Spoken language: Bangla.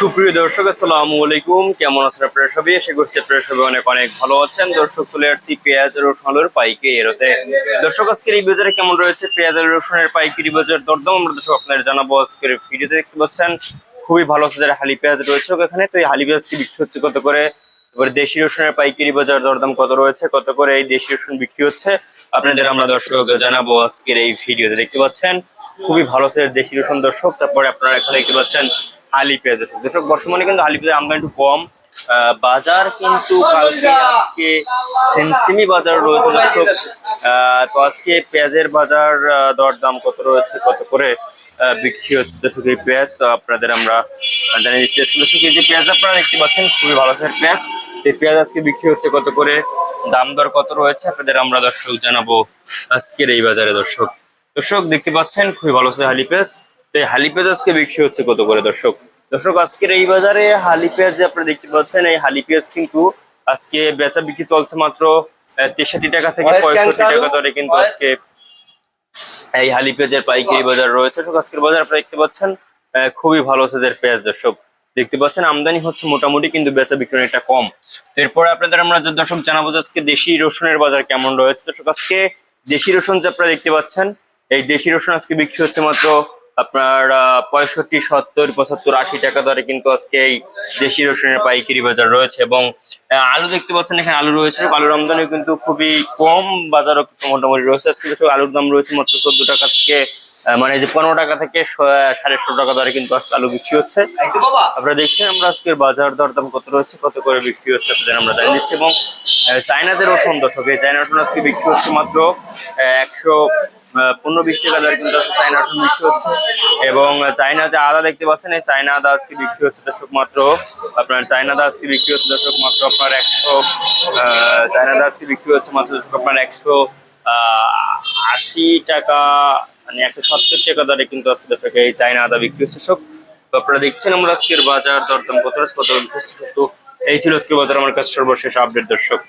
সুপ্রিয় দর্শক, আসসালামু আলাইকুম। কেমন আছেন আপনারা সবাই? আশা করছি আপনারা সবাই অনেক অনেক ভালো আছেন। দর্শক, চলে আসছি পেঁয়াজ রসুনের পাইকে এরতে। দর্শক, আজকের এই বাজারে কেমন রয়েছে? পেঁয়াজ আর রসুনের পাইকারি বাজার দরদাম আমরা দর্শক আপনাদের জানাব। আজকের ভিডিওতে দেখতে পাচ্ছেন, খুবই ভালো আছে যারা হালি পেঁয়াজ রয়েছে। এখানে তো এই হালি পেঁয়াজকে বিক্রি হচ্ছে, কত করে? এবার দেশি রসুনের পাইকারি বাজার দরদাম কত রয়েছে, কত করে এই দেশি রসুন বিক্রি হচ্ছে? আপনাদের আমরা দর্শক জানাব আজকের এই ভিডিওতে। দেখতে পাচ্ছেন খুবই ভালো আছে দেশি রসুন দর্শক। তারপরে আপনারা এখানে দেখতে পাচ্ছেন হালি পেঁয়াজ দর্শক। দর্শক, বর্তমানে কিন্তু হালি পেঁয়াজ আমদানি একটু কম। বাজার কিন্তু কালকে আজকে সেনসিমি বাজার রয়েছে দর্শক। তো আজকে পেঁয়াজের বাজার দরদাম কত রয়েছে, কত করে বিক্রি হচ্ছে দর্শক এই পেঁয়াজ? তো আপনাদের আমরা জানিয়ে দিচ্ছি আজকে। দর্শক, এই যে পেঁয়াজ আপনারা দেখতে পাচ্ছেন, খুবই ভালো আছে পেঁয়াজ। এই পেঁয়াজ আজকে বিক্রি হচ্ছে কত করে, দাম দর কত রয়েছে, আপনাদের আমরা দর্শক জানাব আজকের এই বাজারে দর্শক। দর্শক দেখতে পাচ্ছেন খুবই ভালো আছে হালি পেঁয়াজ তো এই হালি পেঁয়াজ আজকে বিক্রি হচ্ছে কত করে দর্শক? দর্শক আজকের এই বাজারে হালি পেঁয়াজ যে আপনারা দেখতে পাচ্ছেন এই হালি পেঁয়াজ কিন্তু আজকে বেচা বিক্রি চলছে মাত্র তেষট্টি টাকা থেকে পঁয়ষট্টি টাকা দরে কিন্তু আজকে এই হালি পেঁয়াজের পাইকারি বাজার রয়েছে। দর্শক আজকের বাজার আপনারা দেখতে পাচ্ছেন খুবই ভালো সাইজের পেঁয়াজ দর্শক। দেখতে পাচ্ছেন আমদানি হচ্ছে মোটামুটি কিন্তু বেচা বিক্রি অনেকটা কম। তো এরপরে আপনাদের আমরা দর্শক জানাব যে আজকে দেশি রসুনের বাজার কেমন রয়েছে। দর্শক আজকে দেশি রসুন যে আপনারা দেখতে পাচ্ছেন এই দেশি রসুন আজকে বিক্রি হচ্ছে মাত্র আপনার পঁয়ষট্টি সত্তর পঁচাত্তর আশি টাকা দরে কিন্তু আজকে এই দেশি রসুনের পাইকারি বাজার রয়েছে এবং আলু দেখতে পাচ্ছেন এখানে আলু রয়েছে। আলুর আমদানি কিন্তু খুবই কম বাজারও কিন্তু মোটামুটি রয়েছে। আজকে আলুর দাম রয়েছে মাত্র চোদ্দ টাকা থেকে মানে যে পনেরো টাকা থেকে সাড়ে ষোলো টাকা দরে কিন্তু আজকে আলু বিক্রি হচ্ছে। আপনারা দেখছেন আমরা আজকের বাজার দরদাম কত রয়েছে কত করে বিক্রি হচ্ছে আপনাদের আমরা জানিয়ে দিচ্ছি। এবং চায়না যে রসুন দর্শক এই চায়না রসুন আজকে বিক্রি হচ্ছে মাত্র একশো পনেরো বিশ টাকা দরে কিন্তু চায়না রসুন বিক্রি হচ্ছে। এবং চায়না যে আদা দেখতে পাচ্ছেন, এই চায়না আদা আজকে বিক্রি হচ্ছে দর্শক মাত্র আপনার চায়না আদা আজকে বিক্রি হচ্ছে দর্শক মাত্র আপনার একশো চায়না আদা আজকে বিক্রি হচ্ছে মাত্র দর্শক আপনার একশো আশি টাকা মানে একশো সত্তর টাকা দরে কিন্তু আজকে দর্শক এই চায়না আদা বিক্রি হচ্ছে। সব তো আপনারা দেখছেন আমরা আজকের বাজার দরদাম কত কত এই ছিল আজকে বাজার। আমার কাছে সর্বশেষ আপডেট, দর্শক।